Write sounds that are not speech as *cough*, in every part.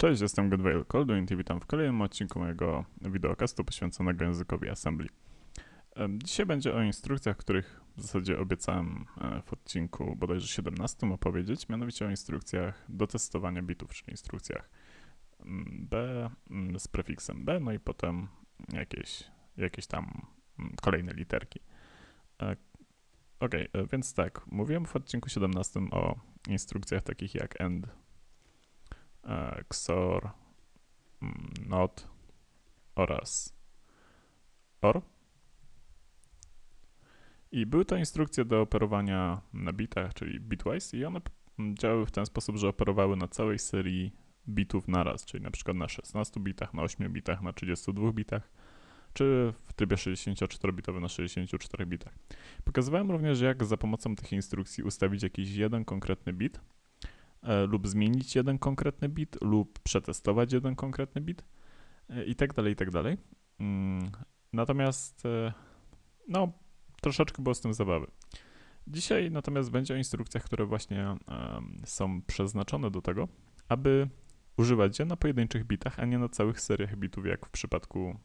Cześć, jestem Godwale Coldwin i witam w kolejnym odcinku mojego wideokastu poświęconego językowi Assembly. Em, Dzisiaj będzie o instrukcjach, których w zasadzie obiecałem e, w odcinku bodajże 17 opowiedzieć, mianowicie o instrukcjach do testowania bitów, czyli instrukcjach B z prefiksem B, no i potem jakieś, jakieś tam kolejne literki. E, Okej, e, więc tak, mówiłem w odcinku 17 o instrukcjach takich jak AND, e, XOR, mm, NOT oraz OR. I były to instrukcje do operowania na bitach, czyli bitwise, i one działały w ten sposób, że operowały na całej serii bitów naraz, czyli na przykład na 16 bitach, na 8 bitach, na 32 bitach, czy w trybie 64-bitowym na 64 bitach. Pokazywałem również, jak za pomocą tych instrukcji ustawić jakiś jeden konkretny bit, e, lub zmienić jeden konkretny bit, lub przetestować jeden konkretny bit e, i tak dalej, i tak dalej. Mm, Natomiast, e, no, troszeczkę było z tym zabawy. Dzisiaj natomiast będzie o instrukcjach, które właśnie są przeznaczone do tego, aby używać je na pojedynczych bitach, a nie na całych seriach bitów, jak w przypadku mm,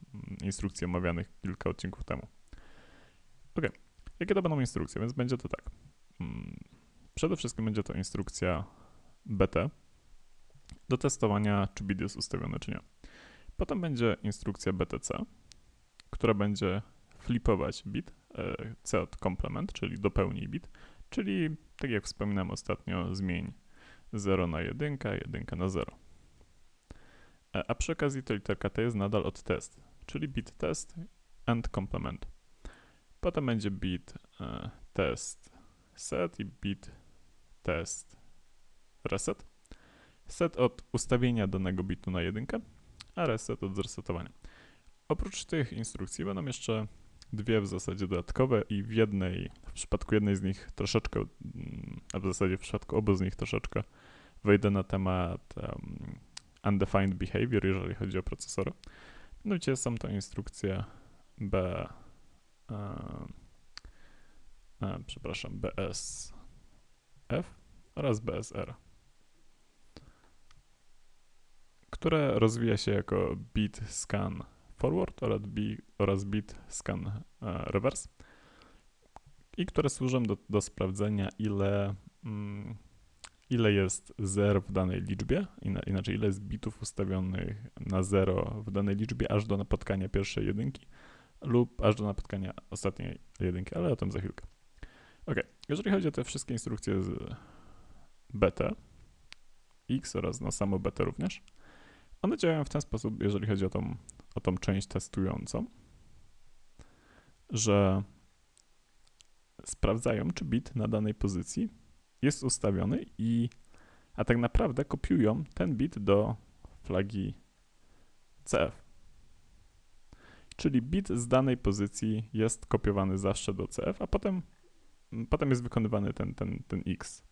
instrukcji omawianych kilka odcinków temu. Ok, jakie to będą instrukcje? Więc będzie to tak. Mm, Przede wszystkim będzie to instrukcja BT do testowania, czy bit jest ustawiony, czy nie. Potem będzie instrukcja BTC, która będzie flipować bit, e, C od complement, czyli dopełnij bit, czyli tak jak wspominałem ostatnio, zmień 0 na 1, 1 na 0. E, A przy okazji to literka T jest nadal od test, czyli bit test and complement. Potem będzie bit e, test set i bit test reset. Set od ustawienia danego bitu na jedynkę, a reset od zresetowania. Oprócz tych instrukcji będą jeszcze dwie w zasadzie dodatkowe i w jednej, w przypadku jednej z nich troszeczkę, mm, a w zasadzie w przypadku obu z nich troszeczkę wejdę na temat um, undefined behavior, jeżeli chodzi o procesory. Mianowicie są to instrukcje B, e, przepraszam, BSF oraz BSR, które rozwija się jako bit scan forward oraz, oraz bit scan e, reverse i które służą do, do sprawdzenia ile, mm, ile jest zer w danej liczbie, ina, inaczej ile jest bitów ustawionych na 0 w danej liczbie aż do napotkania pierwszej jedynki lub aż do napotkania ostatniej jedynki, ale o tym za chwilkę. Ok, jeżeli chodzi o te wszystkie instrukcje z BT, X oraz na samo BT również, one działają w ten sposób, jeżeli chodzi o tą, o tą część testującą, że sprawdzają, czy bit na danej pozycji jest ustawiony i a tak naprawdę kopiują ten bit do flagi CF. Czyli bit z danej pozycji jest kopiowany zawsze do CF, a potem, potem jest wykonywany ten, ten, ten X,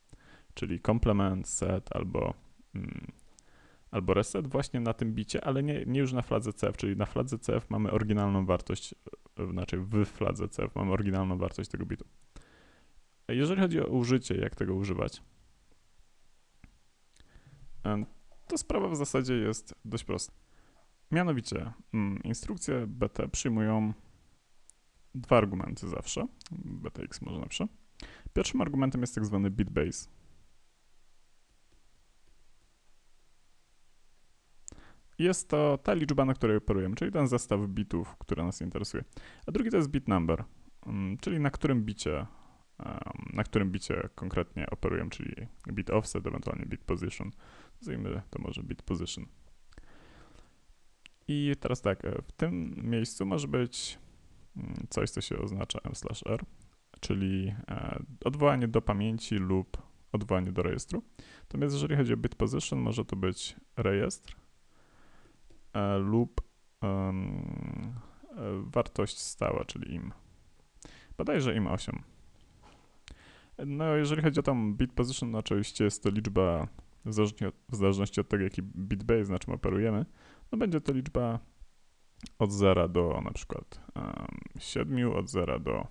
czyli complement, set albo, mm, albo reset właśnie na tym bicie, ale nie, nie już na fladze CF, czyli na fladze CF mamy oryginalną wartość, e, znaczy w fladze CF mamy oryginalną wartość tego bitu. Jeżeli chodzi o użycie, jak tego używać, em, to sprawa w zasadzie jest dość prosta. Mianowicie, mm, instrukcje BT przyjmują dwa argumenty zawsze. BTX może napiszę. Pierwszym argumentem jest tak zwany bit base. Jest to ta liczba, na której operujemy, czyli ten zestaw bitów, który nas interesuje. A drugi to jest bit number, mm, czyli na którym bicie, na którym bicie konkretnie operujemy, czyli bit offset, ewentualnie bit position. Nazwijmy to może bit position. I teraz tak, e, w tym miejscu może być mm, coś, co się oznacza m/r, czyli e, odwołanie do pamięci lub odwołanie do rejestru. Natomiast jeżeli chodzi o bit position, może to być rejestr lub em, e, wartość stała, czyli im. Bodajże im 8. No, jeżeli chodzi o tą bit position, no oczywiście jest to liczba w zależności od, w zależności od tego, jaki bit base, na czym operujemy, no będzie to liczba od 0 do na przykład um, 7, od 0 do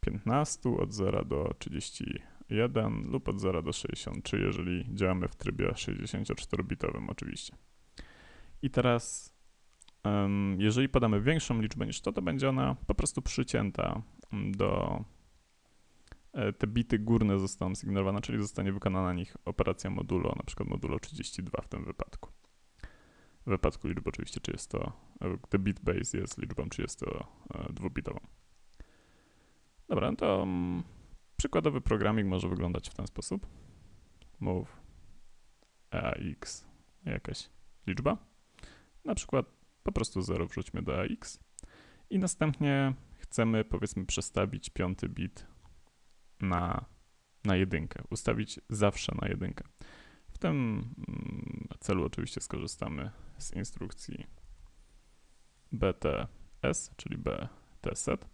15, od 0 do 30, 1 lub od 0 do 63, jeżeli działamy w trybie 64-bitowym oczywiście. I teraz, em, jeżeli podamy większą liczbę niż to, to będzie ona po prostu przycięta mm, do e, te bity górne zostaną zignorowane, czyli zostanie wykonana na nich operacja modulo, na przykład modulo 32 w tym wypadku. W wypadku liczby oczywiście 30, e, gdy bit base jest liczbą 32-bitową. Dobra, no to mm, przykładowy programik może wyglądać w ten sposób. Move AX, jakaś liczba. Na przykład po prostu 0 wrzućmy do AX. I następnie chcemy powiedzmy przestawić piąty bit na, na jedynkę, ustawić zawsze na jedynkę. W tym mm, celu oczywiście skorzystamy z instrukcji BTS, czyli BTset.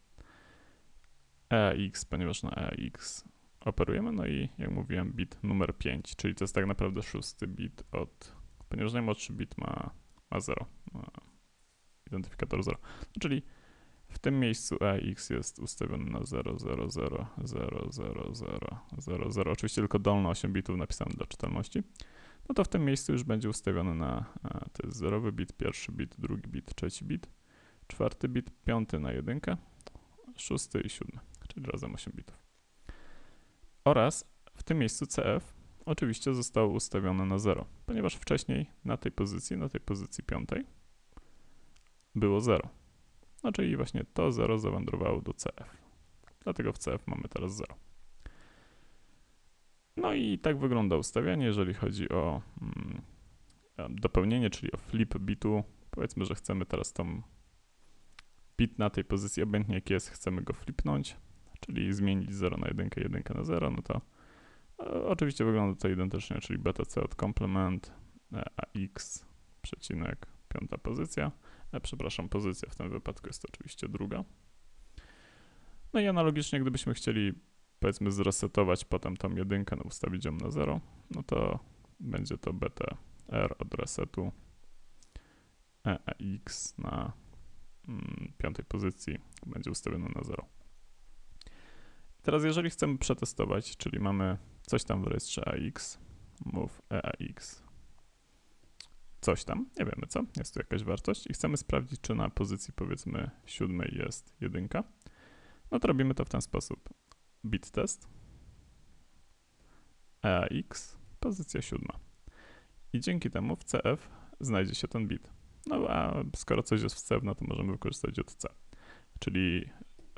EAX, ponieważ na EAX operujemy, no i jak mówiłem bit numer 5, czyli to jest tak naprawdę szósty bit od, ponieważ najmłodszy bit ma, ma 0, ma identyfikator 0, no, czyli w tym miejscu EX jest ustawiony na 0, 0, 0, 0, 0, 0, 0, 0. Oczywiście tylko dolne 8 bitów napisane dla czytelności. No to w tym miejscu już będzie ustawiony na, to jest zerowy bit, pierwszy bit, drugi bit, trzeci bit, czwarty bit, piąty na jedynkę, szósty i siódmy, czyli razem 8 bitów. Oraz w tym miejscu CF oczywiście zostało ustawione na 0, ponieważ wcześniej na tej pozycji, na tej pozycji piątej było 0. No czyli właśnie to 0 zawędrowało do CF. Dlatego w CF mamy teraz 0. No i tak wygląda ustawianie, jeżeli chodzi o mm, dopełnienie, czyli o flip bitu. Powiedzmy, że chcemy teraz tą bit na tej pozycji, obojętnie jaki jest, chcemy go flipnąć, czyli zmienić 0 na 1, 1 na 0, no to e, oczywiście wygląda to identycznie, czyli BTC od complement e, AX przecinek piąta pozycja, e, przepraszam, pozycja w tym wypadku jest oczywiście druga. No i analogicznie, gdybyśmy chcieli powiedzmy zresetować potem tą jedynkę, no ustawić ją na 0, no to będzie to BTR od resetu EX na mm, piątej pozycji będzie ustawione na 0. Teraz jeżeli chcemy przetestować, czyli mamy coś tam w rejestrze AX, move EAX, coś tam, nie wiemy co, jest tu jakaś wartość i chcemy sprawdzić, czy na pozycji powiedzmy siódmej jest jedynka, no to robimy to w ten sposób. Bit test, EAX, pozycja siódma. I dzięki temu w CF znajdzie się ten bit. No a skoro coś jest w CF, no to możemy wykorzystać JC, czyli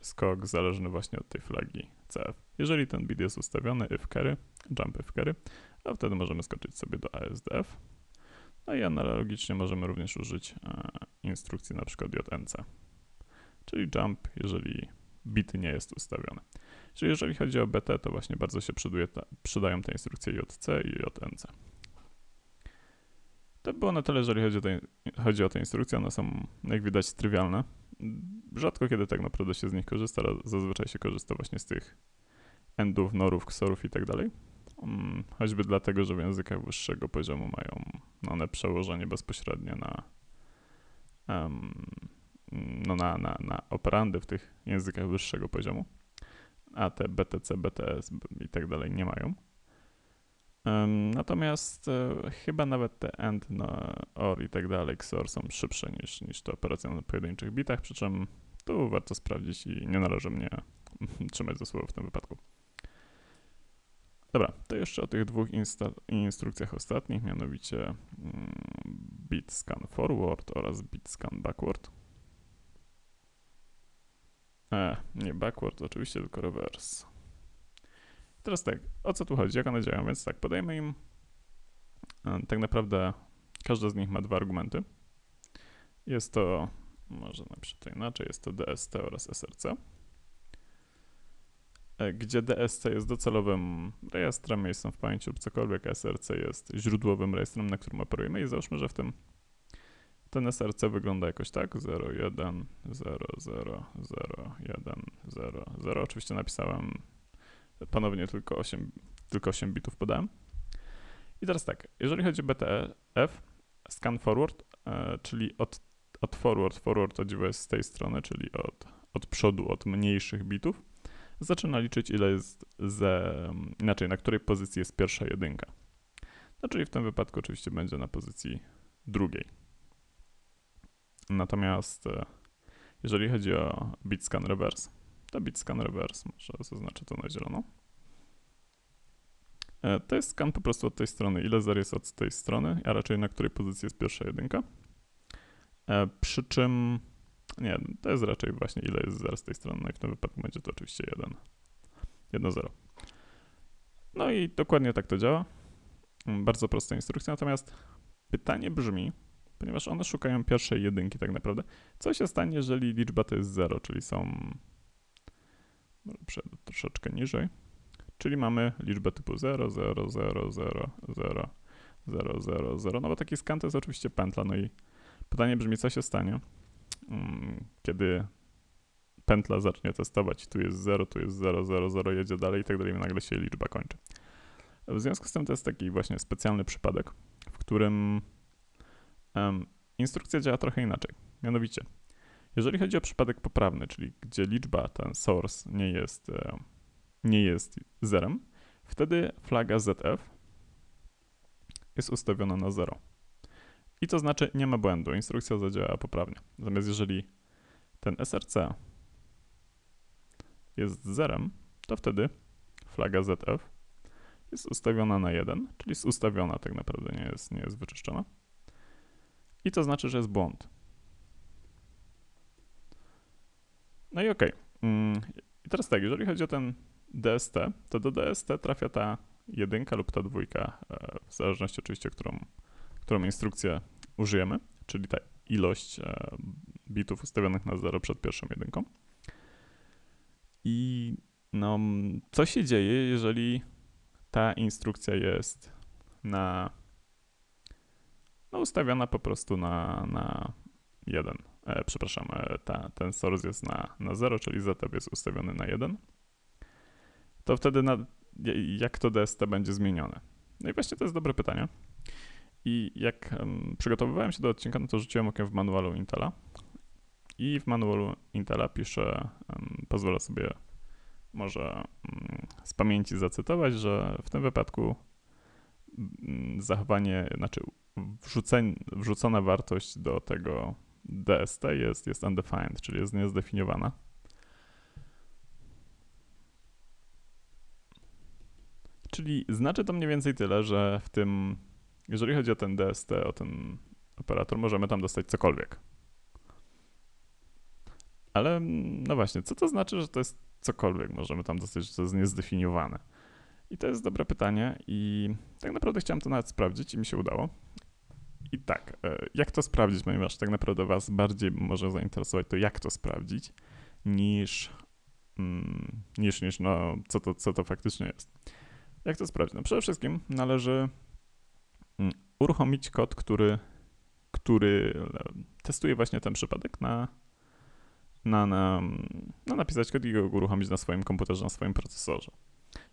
skok zależny właśnie od tej flagi CF. Jeżeli ten bit jest ustawiony if carry, jump if carry, a wtedy możemy skoczyć sobie do ASDF. No i analogicznie możemy również użyć e, instrukcji przykład JNC, czyli jump, jeżeli bit nie jest ustawiony. Czyli jeżeli chodzi o BT, to właśnie bardzo się ta, przydają te instrukcje JC i JNC. To było na tyle, jeżeli chodzi o, te, chodzi o te instrukcje. One są, jak widać, trywialne. Rzadko kiedy tak naprawdę się z nich korzysta, ale zazwyczaj się korzysta właśnie z tych endów, norów, ksorów i tak dalej. Mm, choćby dlatego, że w językach wyższego poziomu mają one przełożenie bezpośrednie na, um, no na, na, na operandy w tych językach wyższego poziomu, a te BTC, BTS i tak dalej nie mają. Natomiast e, chyba nawet te end, no, OR i tak dalej, XOR są szybsze niż, niż te operacje na pojedynczych bitach, przy czym tu warto sprawdzić i nie należy mnie *laughs* trzymać za słowo w tym wypadku. Dobra, to jeszcze o tych dwóch instrukcjach ostatnich, mianowicie mm, bit scan forward oraz bit scan backward. E, nie backward, oczywiście, tylko reverse. Teraz tak, o co tu chodzi, jak one działają? Więc tak, podajemy im, e, tak naprawdę każda z nich ma dwa argumenty. Jest to, może napiszę to inaczej, jest to DST oraz SRC. E, gdzie DSC jest docelowym rejestrem, miejscem w pamięci lub cokolwiek, SRC jest źródłowym rejestrem, na którym operujemy i załóżmy, że w tym ten SRC wygląda jakoś tak 0, 1, 0, 0, 0, 1, 0, 0. Oczywiście napisałem ponownie tylko 8, tylko 8 bitów podałem. I teraz tak, jeżeli chodzi o BTF, scan forward, e, czyli od, od forward, forward to jest z tej strony, czyli od, od przodu, od mniejszych bitów, zaczyna liczyć, ile jest ze, inaczej, na której pozycji jest pierwsza jedynka. No, czyli w tym wypadku oczywiście będzie na pozycji drugiej. Natomiast e, jeżeli chodzi o bit scan reverse, to bit scan reverse, może zaznaczę to na zielono. E, to jest skan po prostu od tej strony, ile zer jest od tej strony, a raczej na której pozycji jest pierwsza jedynka. E, przy czym, nie, to jest raczej właśnie ile jest zer z tej strony, no i w tym wypadku będzie to oczywiście 1, 1, 0. No i dokładnie tak to działa. Mm, Bardzo prosta instrukcja, natomiast pytanie brzmi, ponieważ one szukają pierwszej jedynki tak naprawdę, co się stanie, jeżeli liczba to jest 0, czyli są, może troszeczkę niżej, czyli mamy liczbę typu 0, 0, 0, 0, 0, 0, 0, 0, no bo taki skan to jest oczywiście pętla, no i pytanie brzmi, co się stanie, mm, kiedy pętla zacznie testować, tu jest 0, tu jest 0, 0, 0, jedzie dalej i tak dalej, nagle się liczba kończy. W związku z tym to jest taki właśnie specjalny przypadek, w którym um, instrukcja działa trochę inaczej. Mianowicie, jeżeli chodzi o przypadek poprawny, czyli gdzie liczba, ten source nie jest, e, nie jest zerem, wtedy flaga ZF jest ustawiona na 0. I to znaczy nie ma błędu, instrukcja zadziała poprawnie. Natomiast jeżeli ten SRC jest zerem, to wtedy flaga ZF jest ustawiona na 1, czyli jest ustawiona tak naprawdę, nie jest, nie jest wyczyszczona. I to znaczy, że jest błąd. No i okej. Okay. I teraz tak, jeżeli chodzi o ten DST, to do DST trafia ta jedynka lub ta dwójka, e, w zależności oczywiście, którą, którą instrukcję użyjemy, czyli ta ilość e, bitów ustawionych na 0 przed pierwszą jedynką. I no, co się dzieje, jeżeli ta instrukcja jest na no, ustawiona po prostu na, na 1. E, przepraszam, e, ta, ten source jest na, na 0, czyli ZF jest ustawiony na 1. To wtedy na, jak to DST będzie zmienione? No i właśnie to jest dobre pytanie. I jak um, przygotowywałem się do odcinka, no to rzuciłem okiem w manualu Intela. I w manualu Intela piszę, um, pozwolę sobie może um, z pamięci zacytować, że w tym wypadku mm, zachowanie, znaczy wrzuceń, wrzucona wartość do tego DST jest, jest undefined, czyli jest niezdefiniowana. Czyli znaczy to mniej więcej tyle, że w tym, jeżeli chodzi o ten DST, o ten operator, możemy tam dostać cokolwiek. Ale no właśnie, co to znaczy, że to jest cokolwiek możemy tam dostać, że to jest niezdefiniowane? I to jest dobre pytanie i tak naprawdę chciałem to nawet sprawdzić i mi się udało. I tak, e, jak to sprawdzić, ponieważ tak naprawdę Was bardziej może zainteresować to, jak to sprawdzić, niż, mm, niż, niż no, co, to, co to faktycznie jest. Jak to sprawdzić? No przede wszystkim należy mm, uruchomić kod, który, który e, testuje właśnie ten przypadek na, na, na, na napisać kod i go uruchomić na swoim komputerze, na swoim procesorze.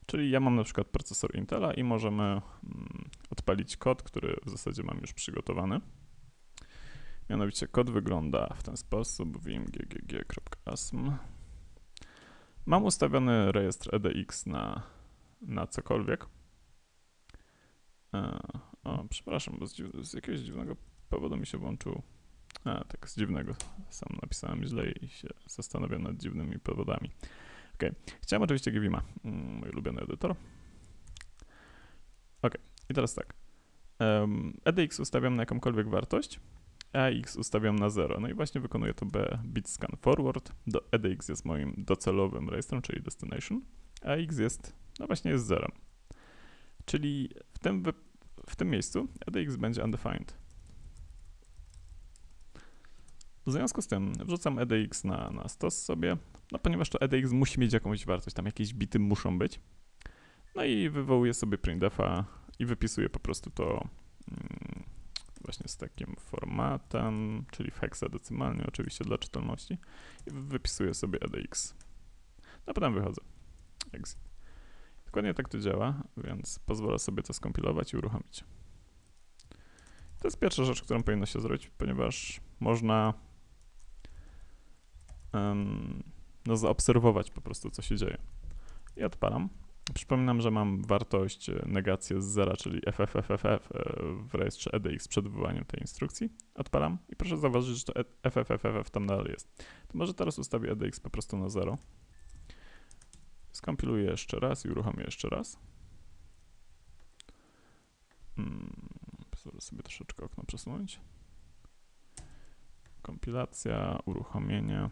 Czyli ja mam na przykład procesor Intela i możemy mm, odpalić kod, który w zasadzie mam już przygotowany. Mianowicie kod wygląda w ten sposób vimggg.asm. Mam ustawiony rejestr edx na, na cokolwiek. E, o, przepraszam, bo z, z, jakiegoś dziwnego powodu mi się włączył. A, tak z dziwnego. Sam napisałem źle i się zastanawiam nad dziwnymi powodami. Ok, chciałem oczywiście Givima, mm, mój ulubiony edytor. Ok, i teraz tak. Um, edx ustawiam na jakąkolwiek wartość, ax ustawiam na 0. No i właśnie wykonuję to b bit scan forward. Do edx jest moim docelowym rejestrem, czyli destination, a x jest, no właśnie jest 0. Czyli w tym, w tym miejscu edx będzie undefined. W związku z tym wrzucam edx na, na stos sobie, no ponieważ to edx musi mieć jakąś wartość, tam jakieś bity muszą być. No i wywołuję sobie printf'a i wypisuję po prostu to mm, właśnie z takim formatem, czyli w heksadecymalnie oczywiście dla czytelności i wypisuję sobie edx. No potem wychodzę. Exit. Dokładnie tak to działa, więc pozwolę sobie to skompilować i uruchomić. To jest pierwsza rzecz, którą powinno się zrobić, ponieważ można no, zaobserwować po prostu, co się dzieje. i odpalam. Przypominam, że mam wartość e, negację z zera, czyli FFFFF e, w rejestrze EDX przed wywołaniem tej instrukcji. Odpalam i proszę zauważyć, że to FFFFF tam dalej jest. To może teraz ustawię EDX po prostu na 0. Skompiluję jeszcze raz i uruchomię jeszcze raz. Hmm, pozwolę sobie troszeczkę okno przesunąć. Kompilacja, uruchomienie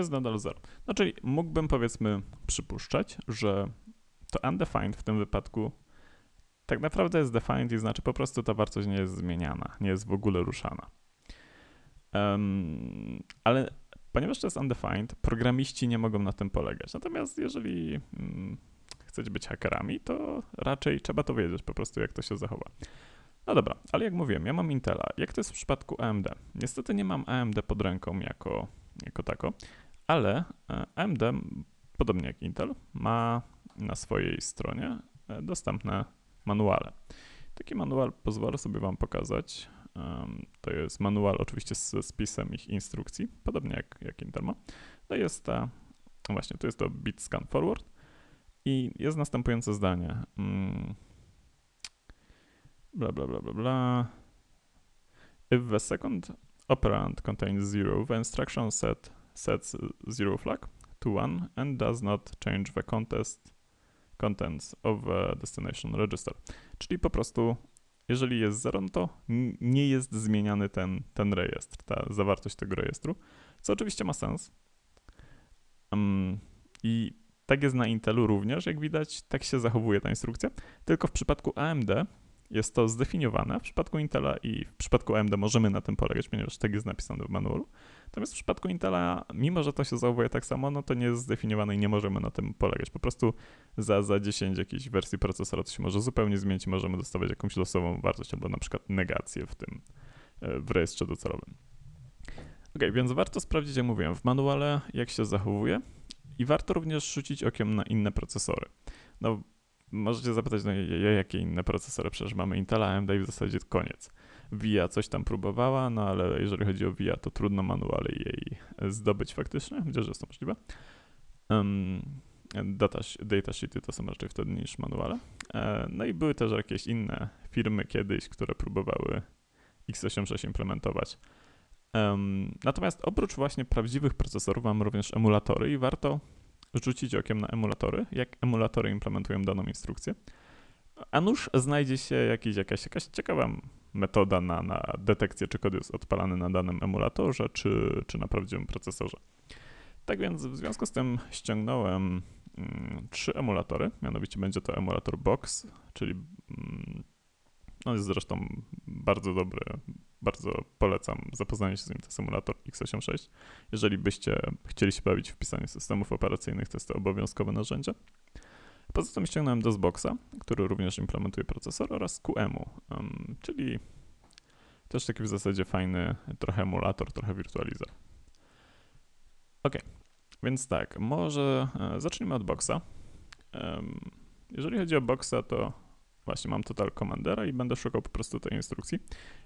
jest nadal 0. No czyli mógłbym powiedzmy przypuszczać, że to undefined w tym wypadku tak naprawdę jest defined i znaczy po prostu ta wartość nie jest zmieniana, nie jest w ogóle ruszana. Um, ale ponieważ to jest undefined, programiści nie mogą na tym polegać. Natomiast jeżeli um, chcecie być hakerami, to raczej trzeba to wiedzieć po prostu, jak to się zachowa. No dobra, ale jak mówiłem, ja mam Intela. Jak to jest w przypadku AMD? Niestety nie mam AMD pod ręką jako, jako tako, ale e, AMD, podobnie jak Intel, ma na swojej stronie e, dostępne manuale. Taki manual pozwolę sobie Wam pokazać. To jest manual oczywiście z spisem ich instrukcji, podobnie jak, jak Intel ma. To jest ta, no właśnie, tu jest to bit scan forward i jest następujące zdanie. Mm. Bla, bla, bla, bla, bla. If the second operand contains zero, the instruction set sets zero flag to one and does not change the context, contents of the destination register. Czyli po prostu, jeżeli jest 0, no to nie jest zmieniany ten, ten rejestr, ta zawartość tego rejestru, co oczywiście ma sens. Um, I tak jest na Intelu również, jak widać, tak się zachowuje ta instrukcja. Tylko w przypadku AMD jest to zdefiniowane. W przypadku Intela i w przypadku AMD możemy na tym polegać, ponieważ tak jest napisane w manualu. Natomiast w przypadku Intela, mimo że to się zachowuje tak samo, no to nie jest zdefiniowane i nie możemy na tym polegać. Po prostu za, za 10 jakiejś wersji procesora to się może zupełnie zmienić i możemy dostawać jakąś losową wartość albo na przykład negację w tym, e, w rejestrze docelowym. Ok, więc warto sprawdzić, jak mówiłem, w manuale, jak się zachowuje i warto również rzucić okiem na inne procesory. No, możecie zapytać, no jakie inne procesory, przecież mamy Intela, AMD i w zasadzie koniec. VIA coś tam próbowała, no ale jeżeli chodzi o VIA, to trudno manuale jej zdobyć faktycznie, chociaż jest to możliwe. Um, data, datasheety to są raczej wtedy niż manuale. E, no i były też jakieś inne firmy kiedyś, które próbowały x86 implementować. Um, natomiast oprócz właśnie prawdziwych procesorów mam również emulatory i warto rzucić okiem na emulatory, jak emulatory implementują daną instrukcję. A nuż znajdzie się jakiś, jakaś, jakaś ciekawa metoda na, na detekcję, czy kod jest odpalany na danym emulatorze, czy, czy na prawdziwym procesorze. Tak więc w związku z tym ściągnąłem mm, trzy emulatory, mianowicie będzie to emulator Box, czyli mm, no jest zresztą bardzo dobry, bardzo polecam zapoznanie się z nim, to jest emulator x86. Jeżeli byście chcieli się bawić w pisaniu systemów operacyjnych, to jest to obowiązkowe narzędzie. Poza tym ściągnąłem DOSBoxa, który również implementuje procesor oraz QEMU, um, czyli też taki w zasadzie fajny trochę emulator, trochę wirtualizer. Ok, więc tak, może e, zacznijmy od boxa. Um, jeżeli chodzi o boxa, to właśnie mam total commandera i będę szukał po prostu tej instrukcji,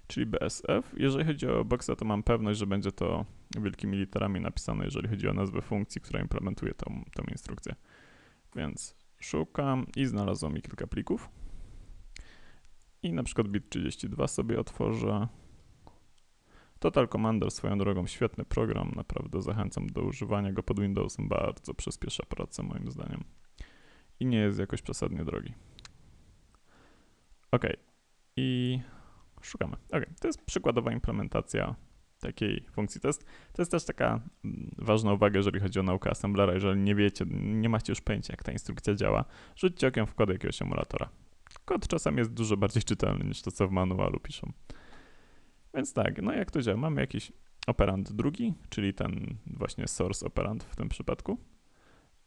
czyli BSF. Jeżeli chodzi o boxa, to mam pewność, że będzie to wielkimi literami napisane, jeżeli chodzi o nazwę funkcji, która implementuje tą, tą instrukcję. Więc Szukam i znalazło mi kilka plików. I na przykład bit32 sobie otworzę. Total Commander swoją drogą świetny program, naprawdę zachęcam do używania go pod Windowsem, bardzo przyspiesza pracę moim zdaniem. I nie jest jakoś przesadnie drogi. Ok, i szukamy. Ok, to jest przykładowa implementacja takiej funkcji. To jest, to jest też taka mm, ważna uwaga, jeżeli chodzi o naukę assemblera. Jeżeli nie wiecie, nie macie już pojęcia, jak ta instrukcja działa, rzućcie okiem w kod jakiegoś emulatora. Kod czasami jest dużo bardziej *laughs* czytelny niż to, co w manualu piszą. Więc tak, no jak to działa? Mamy jakiś operand drugi, czyli ten właśnie source operand w tym przypadku.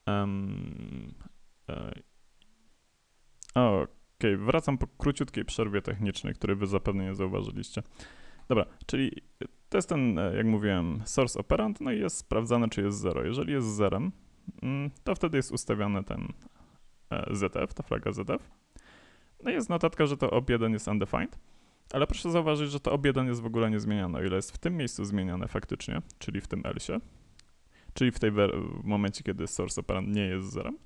Um, Okej, okay, wracam po króciutkiej przerwie technicznej, której wy zapewne nie zauważyliście. Dobra, czyli to jest ten, e, jak mówiłem, source operand, no i jest sprawdzane, czy jest 0. Jeżeli jest zerem, mm, to wtedy jest ustawiony ten e, ZF, ta flaga ZF. No i jest notatka, że to ob1 jest undefined, ale proszę zauważyć, że to ob1 jest w ogóle niezmieniane, o ile jest w tym miejscu zmieniane faktycznie, czyli w tym else, czyli w tej w momencie, kiedy source operand nie jest zerem,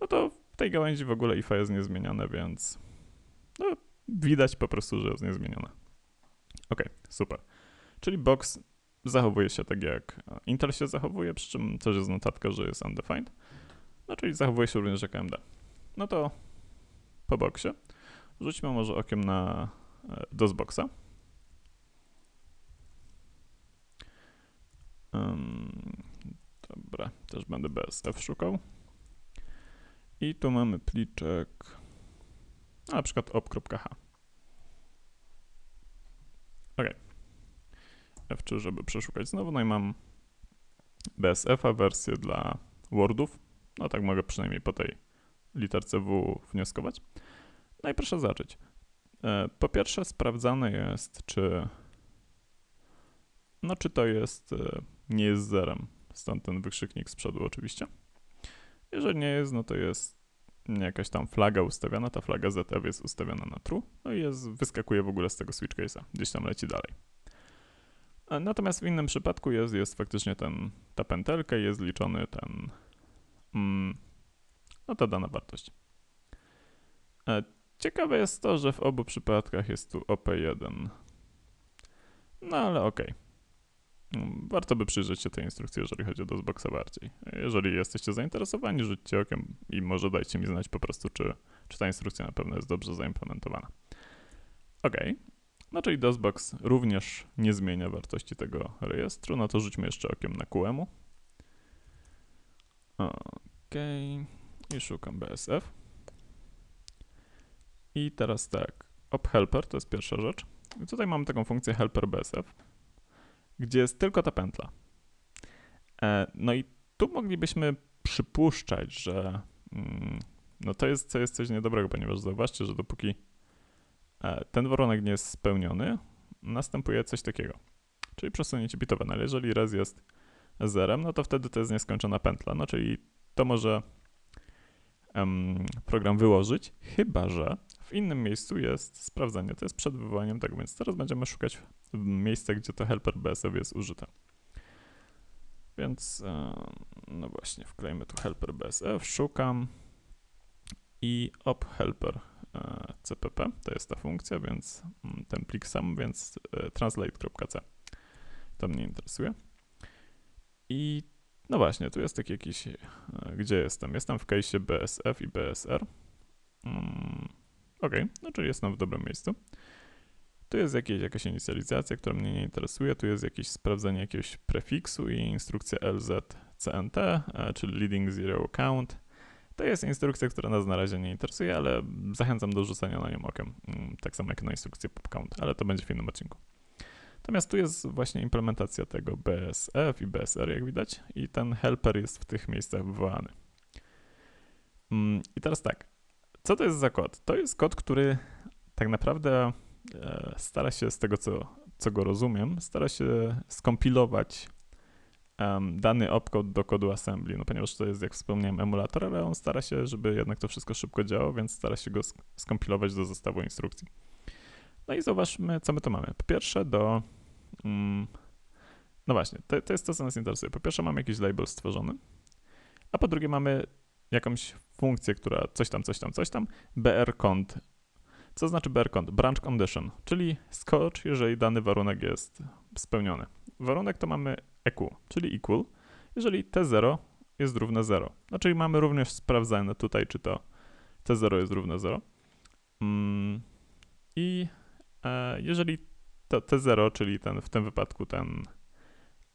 no to w tej gałęzi w ogóle if jest niezmienione, więc no, widać po prostu, że jest niezmienione. Ok, super. Czyli box zachowuje się tak jak Intel się zachowuje, przy czym też jest notatka, że jest undefined. No czyli zachowuje się również jak AMD. No to po boxie rzućmy może okiem na e, DOSBoxa. Um, dobra, też będę BSF szukał. I tu mamy pliczek, na przykład op.h. Ok. F3, żeby przeszukać znowu. No i mam BSF-a, wersję dla Wordów. No tak mogę przynajmniej po tej literce W wnioskować. No i proszę zacząć. E, po pierwsze sprawdzane jest, czy no czy to jest, e, nie jest zerem, stąd ten wykrzyknik z przodu oczywiście. Jeżeli nie jest, no to jest jakaś tam flaga ustawiona, ta flaga ZF jest ustawiona na true, no i jest, wyskakuje w ogóle z tego switch case'a, gdzieś tam leci dalej. Natomiast w innym przypadku jest, jest faktycznie ten, ta pętelka jest liczony ten, mm, no ta dana wartość. E, ciekawe jest to, że w obu przypadkach jest tu OP1. No ale okej. Okay. Warto by przyjrzeć się tej instrukcji, jeżeli chodzi o DOSBoxa bardziej. Jeżeli jesteście zainteresowani, rzućcie okiem i może dajcie mi znać po prostu, czy, czy ta instrukcja na pewno jest dobrze zaimplementowana. Ok, no czyli DOSBox również nie zmienia wartości tego rejestru, no to rzućmy jeszcze okiem na QEMU. Ok, i szukam BSF. I teraz tak, op helper to jest pierwsza rzecz. I tutaj mamy taką funkcję helper BSF gdzie jest tylko ta pętla. E, no i tu moglibyśmy przypuszczać, że mm, no to jest, to jest coś niedobrego, ponieważ zauważcie, że dopóki e, ten warunek nie jest spełniony, następuje coś takiego, czyli przesunięcie bitowe. No ale jeżeli res jest zerem, no to wtedy to jest nieskończona pętla, no czyli to może um, program wyłożyć, chyba że w innym miejscu jest sprawdzenie, to jest przed wywołaniem tego, więc teraz będziemy szukać miejsca, gdzie to helper BSF jest użyte. Więc e, no właśnie, wklejmy tu helper BSF, szukam i op helper e, cpp, to jest ta funkcja, więc mm, ten plik sam, więc e, translate.c. To mnie interesuje. I no właśnie, tu jest taki jakiś, gdzie jestem? Jestem w case BSF i BSR. Hmm, ok, no czyli jestem w dobrym miejscu. Tu jest jakieś, jakaś inicjalizacja, która mnie nie interesuje, tu jest jakieś sprawdzenie jakiegoś prefiksu i instrukcja LZCNT, e, czyli Leading Zero Count. To jest instrukcja, która nas na razie nie interesuje, ale zachęcam do rzucenia na nią okiem, mm, tak samo jak na instrukcję pop count, ale to będzie w innym odcinku. Natomiast tu jest właśnie implementacja tego BSF i BSR, jak widać, i ten helper jest w tych miejscach wywołany. Mm, I teraz tak, co to jest za kod? To jest kod, który tak naprawdę e, stara się, z tego co, co go rozumiem, stara się skompilować dany opcode do kodu assembly, no ponieważ to jest, jak wspomniałem, emulator, ale on stara się, żeby jednak to wszystko szybko działało, więc stara się go skompilować do zestawu instrukcji. No i zobaczmy, co my tu mamy. Po pierwsze do... Um, no właśnie, to, to jest to, co nas interesuje. Po pierwsze mamy jakiś label stworzony, a po drugie mamy jakąś funkcję, która coś tam, coś tam, coś tam, brcont. Co znaczy brcont? Branch condition, czyli skocz, jeżeli dany warunek jest spełniony. Warunek to mamy eq, czyli equal, jeżeli t0 jest równe 0. No czyli mamy również sprawdzane tutaj, czy to t0 jest równe 0. Mm, I e, jeżeli to t0, czyli ten, w tym wypadku ten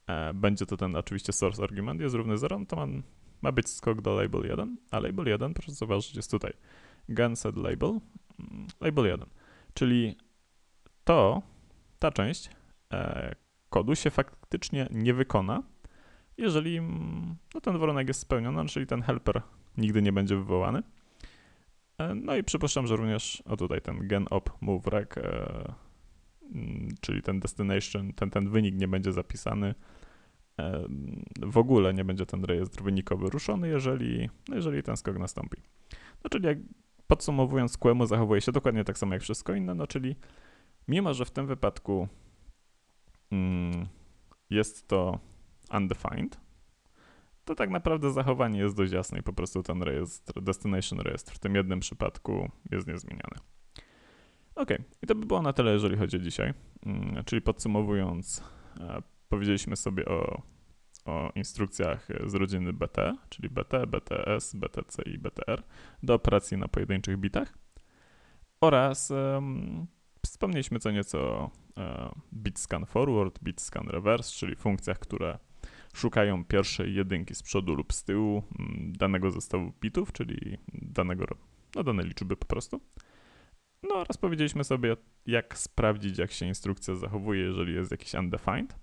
e, będzie to ten oczywiście source argument jest równy 0, no to mam ma być skok do label 1, a label 1, proszę zauważyć, jest tutaj. Gunset label, mm, label 1, czyli to, ta część e, kodu się faktycznie nie wykona, jeżeli mm, no, ten warunek jest spełniony, czyli ten helper nigdy nie będzie wywołany. E, no i przypuszczam, że również, o tutaj ten gen op move rec, e, mm, czyli ten destination, ten, ten wynik nie będzie zapisany, w ogóle nie będzie ten rejestr wynikowy ruszony, jeżeli, no jeżeli ten skok nastąpi. No czyli jak podsumowując, QEMU zachowuje się dokładnie tak samo jak wszystko inne, no czyli mimo, że w tym wypadku mm, jest to undefined, to tak naprawdę zachowanie jest dość jasne i po prostu ten rejestr, destination rejestr w tym jednym przypadku jest niezmieniany. Ok, i to by było na tyle, jeżeli chodzi o dzisiaj. Mm, Czyli podsumowując, e, powiedzieliśmy sobie o, o instrukcjach z rodziny BT, czyli BT, BTS, BTC i BTR do operacji na pojedynczych bitach oraz em, wspomnieliśmy co nieco o e, bit scan forward, bit scan reverse, czyli funkcjach, które szukają pierwszej jedynki z przodu lub z tyłu mm, danego zestawu bitów, czyli danego, no, danej liczby po prostu. No oraz powiedzieliśmy sobie, jak sprawdzić, jak się instrukcja zachowuje, jeżeli jest jakiś undefined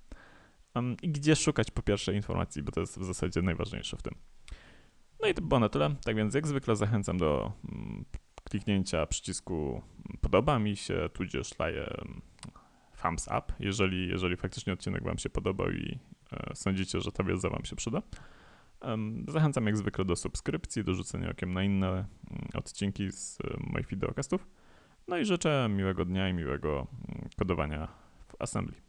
um, i gdzie szukać po pierwsze informacji, bo to jest w zasadzie najważniejsze w tym. No i to było na tyle. Tak więc jak zwykle zachęcam do mm, kliknięcia przycisku podoba mi się, tudzież daję thumbs up, jeżeli, jeżeli faktycznie odcinek Wam się podobał i e, sądzicie, że ta wiedza Wam się przyda. Zachęcam jak zwykle do subskrypcji, do rzucenia okiem na inne mm, odcinki z e, moich wideokastów. No i życzę miłego dnia i miłego mm, kodowania w Assembly.